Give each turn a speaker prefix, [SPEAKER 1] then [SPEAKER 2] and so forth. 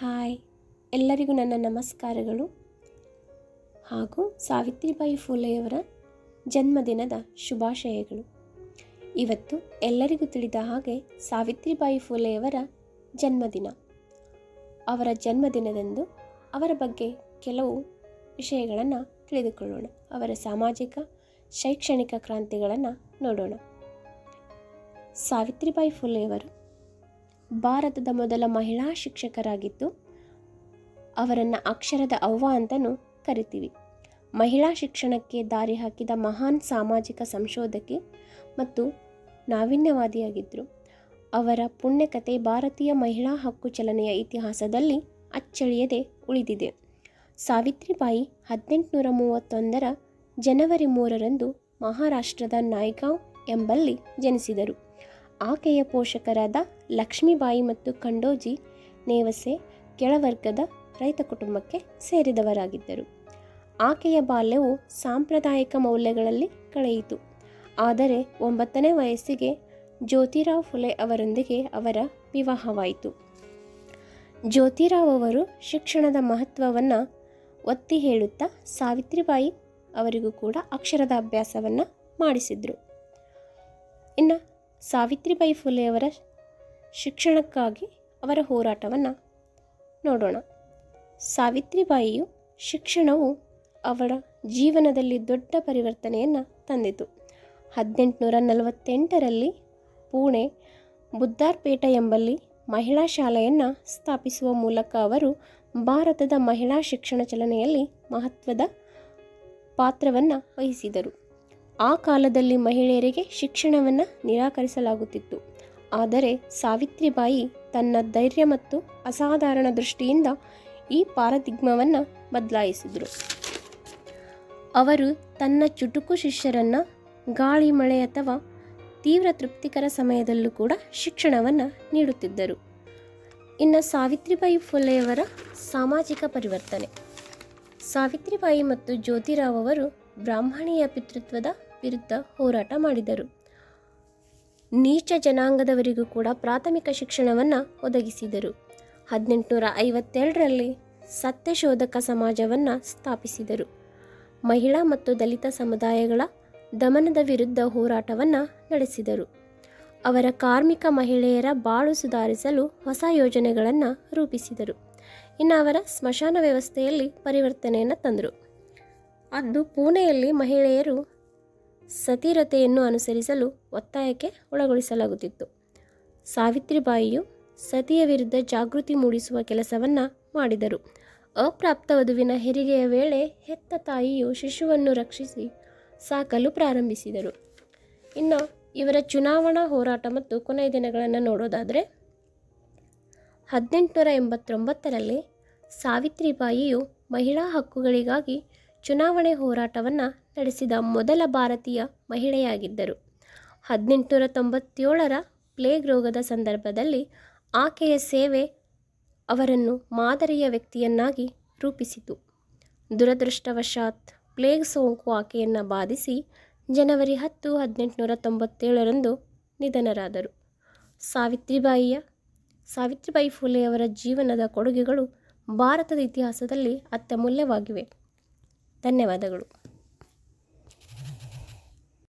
[SPEAKER 1] Hi. ಎಲ್ಲರಿಗೂ ನನ್ನ ನಮಸ್ಕಾರಗಳು. ಹಾಗೂ ಸಾವಿತ್ರಿಬಾಯಿ ಫುಲೆಯವರ ಜನ್ಮದಿನದ ಶುಭಾಶಯಗಳು. ಇವತ್ತು ಎಲ್ಲರಿಗೂ ತಿಳಿದ ಹಾಗೆ ಸಾವಿತ್ರಿಬಾಯಿ ಫುಲೆಯವರ ಜನ್ಮದಿನ. ಅವರ ಜನ್ಮದಿನದಂದು ಅವರ ಬಗ್ಗೆ ಕೆಲವು ವಿಷಯಗಳನ್ನು ತಿಳಿದುಕೊಳ್ಳೋಣ. ಅವರ ಸಾಮಾಜಿಕ, ಶೈಕ್ಷಣಿಕ ಕ್ರಾಂತಿಗಳನ್ನು ನೋಡೋಣ. ಸಾವಿತ್ರಿಬಾಯಿ ಫುಲೆಯವರು ಭಾರತದ ಮೊದಲ ಮಹಿಳಾ ಶಿಕ್ಷಕರಾಗಿದ್ದು, ಅವರನ್ನು ಅಕ್ಷರದ ಅವ್ವ ಅಂತಲೂ ಕರಿತೀವಿ. ಮಹಿಳಾ ಶಿಕ್ಷಣಕ್ಕೆ ದಾರಿ ಹಾಕಿದ ಮಹಾನ್ ಸಾಮಾಜಿಕ ಸಂಶೋಧಕಿ ಮತ್ತು ನಾವೀನ್ಯವಾದಿಯಾಗಿದ್ದರು ಅವರ ಪುಣ್ಯಕತೆ ಭಾರತೀಯ ಮಹಿಳಾ ಹಕ್ಕು ಚಲನೆಯ ಇತಿಹಾಸದಲ್ಲಿ ಅಚ್ಚಳಿಯದೆ ಉಳಿದಿದೆ. ಸಾವಿತ್ರಿಬಾಯಿ ಹದಿನೆಂಟುನೂರ ಮೂವತ್ತೊಂದರ ಜನವರಿ ಮೂರರಂದು ಮಹಾರಾಷ್ಟ್ರದ ನಾಯ್ಗಾಂವ್ ಎಂಬಲ್ಲಿ ಜನಿಸಿದರು. ಆಕೆಯ ಪೋಷಕರಾದ ಲಕ್ಷ್ಮೀಬಾಯಿ ಮತ್ತು ಖಂಡೋಜಿ ನೇವಸೆ ಕೆಳವರ್ಗದ ರೈತ ಕುಟುಂಬಕ್ಕೆ ಸೇರಿದವರಾಗಿದ್ದರು. ಆಕೆಯ ಬಾಲ್ಯವು ಸಾಂಪ್ರದಾಯಿಕ ಮೌಲ್ಯಗಳಲ್ಲಿ ಕಳೆಯಿತು. ಆದರೆ ಒಂಬತ್ತನೇ ವಯಸ್ಸಿಗೆ ಜ್ಯೋತಿರಾವ್ ಫುಲೆ ಅವರೊಂದಿಗೆ ಅವರ ವಿವಾಹವಾಯಿತು. ಜ್ಯೋತಿರಾವ್ ಅವರು ಶಿಕ್ಷಣದ ಮಹತ್ವವನ್ನು ಒತ್ತಿ ಹೇಳುತ್ತಾ ಸಾವಿತ್ರಿಬಾಯಿ ಅವರಿಗೂ ಕೂಡ ಅಕ್ಷರದ ಅಭ್ಯಾಸವನ್ನು ಮಾಡಿಸಿದರು. ಇನ್ನು ಸಾವಿತ್ರಿಬಾಯಿ ಫುಲೆಯವರ ಶಿಕ್ಷಣಕ್ಕಾಗಿ ಅವರ ಹೋರಾಟವನ್ನು ನೋಡೋಣ. ಸಾವಿತ್ರಿಬಾಯಿಯು ಶಿಕ್ಷಣವು ಅವಳ ಜೀವನದಲ್ಲಿ ದೊಡ್ಡ ಪರಿವರ್ತನೆಯನ್ನು ತಂದಿತು. ಹದಿನೆಂಟುನೂರ ನಲವತ್ತೆಂಟರಲ್ಲಿ ಪುಣೆ ಬುದ್ದಾರ್ಪೇಟ ಎಂಬಲ್ಲಿ ಮಹಿಳಾ ಶಾಲೆಯನ್ನು ಸ್ಥಾಪಿಸುವ ಮೂಲಕ ಅವರು ಭಾರತದ ಮಹಿಳಾ ಶಿಕ್ಷಣ ಚಲನೆಯಲ್ಲಿ ಮಹತ್ವದ ಪಾತ್ರವನ್ನು ವಹಿಸಿದರು. ಆ ಕಾಲದಲ್ಲಿ ಮಹಿಳೆಯರಿಗೆ ಶಿಕ್ಷಣವನ್ನು ನಿರಾಕರಿಸಲಾಗುತ್ತಿತ್ತು. ಆದರೆ ಸಾವಿತ್ರಿಬಾಯಿ ತನ್ನ ಧೈರ್ಯ ಮತ್ತು ಅಸಾಧಾರಣ ದೃಷ್ಟಿಯಿಂದ ಈ ಪಾರದಿಗ್ಮವನ್ನು ಬದಲಾಯಿಸಿದರು. ಅವರು ತನ್ನ ಚುಟುಕು ಶಿಷ್ಯರನ್ನು ಗಾಳಿ, ಮಳೆ ಅಥವಾ ತೀವ್ರ ತೃಪ್ತಿಕರ ಸಮಯದಲ್ಲೂ ಕೂಡ ಶಿಕ್ಷಣವನ್ನು ನೀಡುತ್ತಿದ್ದರು. ಇನ್ನು ಸಾವಿತ್ರಿಬಾಯಿ ಫುಲೆಯವರ ಸಾಮಾಜಿಕ ಪರಿವರ್ತನೆ. ಸಾವಿತ್ರಿಬಾಯಿ ಮತ್ತು ಜ್ಯೋತಿರಾವ್ ಅವರು ಬ್ರಾಹ್ಮಣೀಯ ಪಿತೃತ್ವದ ವಿರುದ್ಧ ಹೋರಾಟ ಮಾಡಿದರು. ನೀಚ ಜನಾಂಗದವರಿಗೂ ಕೂಡ ಪ್ರಾಥಮಿಕ ಶಿಕ್ಷಣವನ್ನು ಒದಗಿಸಿದರು. ಹದಿನೆಂಟುನೂರ ಐವತ್ತೆರಡರಲ್ಲಿ ಸತ್ಯಶೋಧಕ ಸಮಾಜವನ್ನು ಸ್ಥಾಪಿಸಿದರು. ಮಹಿಳಾ ಮತ್ತು ದಲಿತ ಸಮುದಾಯಗಳ ದಮನದ ವಿರುದ್ಧ ಹೋರಾಟವನ್ನು ನಡೆಸಿದರು. ಅವರ ಕಾರ್ಮಿಕ ಮಹಿಳೆಯರ ಬಾಳು ಸುಧಾರಿಸಲು ಹೊಸ ಯೋಜನೆಗಳನ್ನು ರೂಪಿಸಿದರು. ಇನ್ನು ಅವರ ಸ್ಮಶಾನ ವ್ಯವಸ್ಥೆಯಲ್ಲಿ ಪರಿವರ್ತನೆಯನ್ನು ತಂದರು. ಅಂದು ಪುಣೆಯಲ್ಲಿ ಮಹಿಳೆಯರು ಸತೀರತೆಯನ್ನು ಅನುಸರಿಸಲು ಒತ್ತಾಯಕ್ಕೆ ಒಳಗೊಳಿಸಲಾಗುತ್ತಿತ್ತು. ಸಾವಿತ್ರಿಬಾಯಿಯು ಸತಿಯ ವಿರುದ್ಧ ಜಾಗೃತಿ ಮೂಡಿಸುವ ಕೆಲಸವನ್ನು ಮಾಡಿದರು. ಅಪ್ರಾಪ್ತ ವಧುವಿನ ಹೆರಿಗೆಯ ವೇಳೆ ಹೆತ್ತ ತಾಯಿಯು ಶಿಶುವನ್ನು ರಕ್ಷಿಸಿ ಸಾಕಲು ಪ್ರಾರಂಭಿಸಿದರು. ಇನ್ನು ಇವರ ಚುನಾವಣಾ ಹೋರಾಟ ಮತ್ತು ಕೊನೆಯ ದಿನಗಳನ್ನು ನೋಡೋದಾದರೆ, ಹದಿನೆಂಟುನೂರ ಎಂಬತ್ತೊಂಬತ್ತರಲ್ಲಿ ಸಾವಿತ್ರಿಬಾಯಿಯು ಮಹಿಳಾ ಹಕ್ಕುಗಳಿಗಾಗಿ ಚುನಾವಣೆ ಹೋರಾಟವನ್ನು ನಡೆಸಿದ ಮೊದಲ ಭಾರತೀಯ ಮಹಿಳೆಯಾಗಿದ್ದರು. ಹದಿನೆಂಟುನೂರ ತೊಂಬತ್ತೇಳರ ಪ್ಲೇಗ್ ರೋಗದ ಸಂದರ್ಭದಲ್ಲಿ ಆಕೆಯ ಸೇವೆ ಅವರನ್ನು ಮಾದರಿಯ ವ್ಯಕ್ತಿಯನ್ನಾಗಿ ರೂಪಿಸಿತು. ದುರದೃಷ್ಟವಶಾತ್ ಪ್ಲೇಗ್ ಸೋಂಕು ಆಕೆಯನ್ನು ಬಾಧಿಸಿ ಜನವರಿ ಹತ್ತು ಹದಿನೆಂಟುನೂರ ತೊಂಬತ್ತೇಳರಂದು ನಿಧನರಾದರು. ಸಾವಿತ್ರಿಬಾಯಿಯ, ಸಾವಿತ್ರಿಬಾಯಿ ಫುಲೆಯವರ ಜೀವನದ ಕೊಡುಗೆಗಳು ಭಾರತದ ಇತಿಹಾಸದಲ್ಲಿ ಅತ್ಯಮೂಲ್ಯವಾಗಿವೆ. ಧನ್ಯವಾದಗಳು.